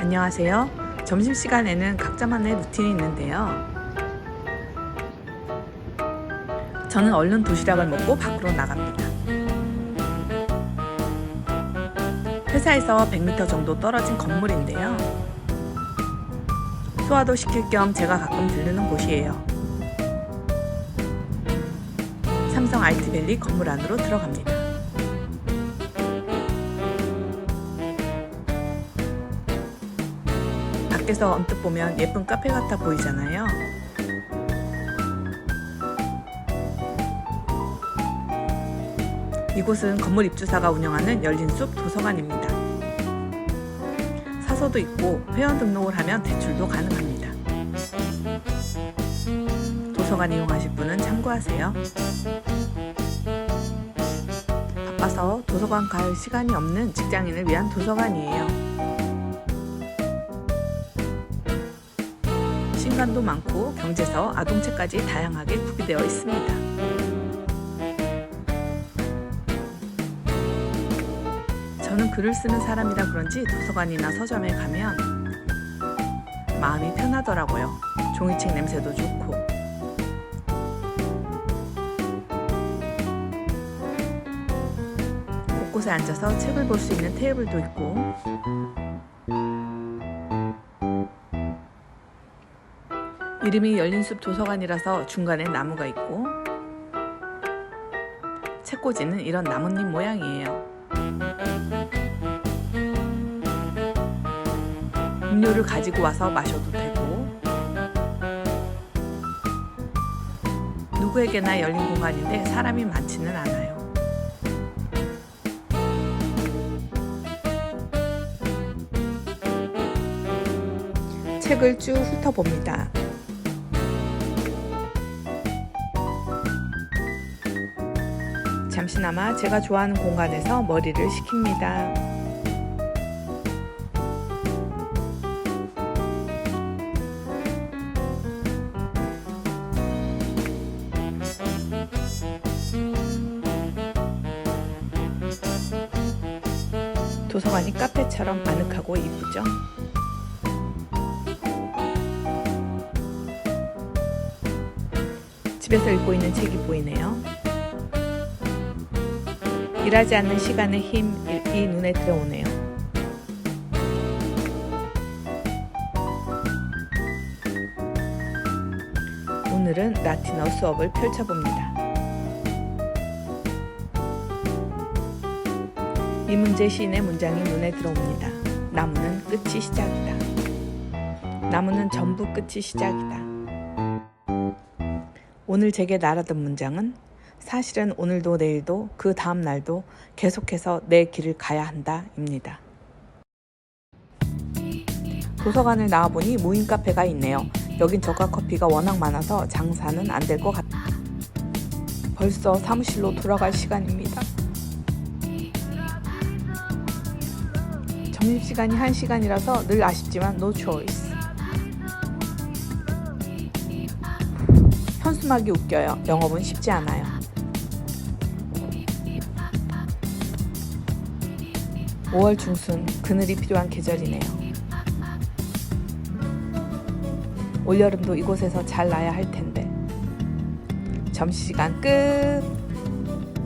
안녕하세요. 점심시간에는 각자만의 루틴이 있는데요. 저는 얼른 도시락을 먹고 밖으로 나갑니다. 회사에서 100m 정도 떨어진 건물인데요. 소화도 시킬 겸 제가 가끔 들르는 곳이에요. 삼성 IT밸리 건물 안으로 들어갑니다. 밖에서 언뜻 보면 예쁜 카페 같아 보이잖아요. 이곳은 건물 입주사가 운영하는 열린숲 도서관입니다. 사서도 있고 회원 등록을 하면 대출도 가능합니다. 도서관 이용하실 분은 참고하세요. 바빠서 도서관 갈 시간이 없는 직장인을 위한 도서관이에요. 신간도 많고 경제서, 아동책까지 다양하게 구비되어 있습니다. 저는 글을 쓰는 사람이라 그런지 도서관이나 서점에 가면 마음이 편하더라고요. 종이책 냄새도 좋고. 곳곳에 앉아서 책을 볼 수 있는 테이블도 있고 이름이 열린숲 도서관이라서 중간에 나무가 있고 책꽂이는 이런 나뭇잎 모양이에요. 음료를 가지고 와서 마셔도 되고 누구에게나 열린 공간인데 사람이 많지는 않아요. 책을 쭉 훑어봅니다. 잠시나마 제가 좋아하는 공간에서 머리를 식힙니다. 도서관이 카페처럼 아늑하고 이쁘죠? 집에서 읽고 있는 책이 보이네요. 일하지 않는 시간의 힘이 눈에 들어오네요. 오늘은 라틴어 수업을 펼쳐봅니다. 이문재 시인의 문장이 눈에 들어옵니다. 나무는 끝이 시작이다. 나무는 전부 끝이 시작이다. 오늘 제게 날아든 문장은 사실은 오늘도 내일도 그 다음 날도 계속해서 내 길을 가야 한다입니다. 도서관을 나와보니 무인 카페가 있네요. 여긴 저가 커피가 워낙 많아서 장사는 안 될 것 같다. 벌써 사무실로 돌아갈 시간입니다. 점심시간이 1시간이라서 늘 아쉽지만 no choice. 현수막이 웃겨요. 영업은 쉽지 않아요. (5월) 중순 그늘이 필요한 계절이네요. 올여름도 이곳에서 잘 나야 할 텐데. 점심시간 끝!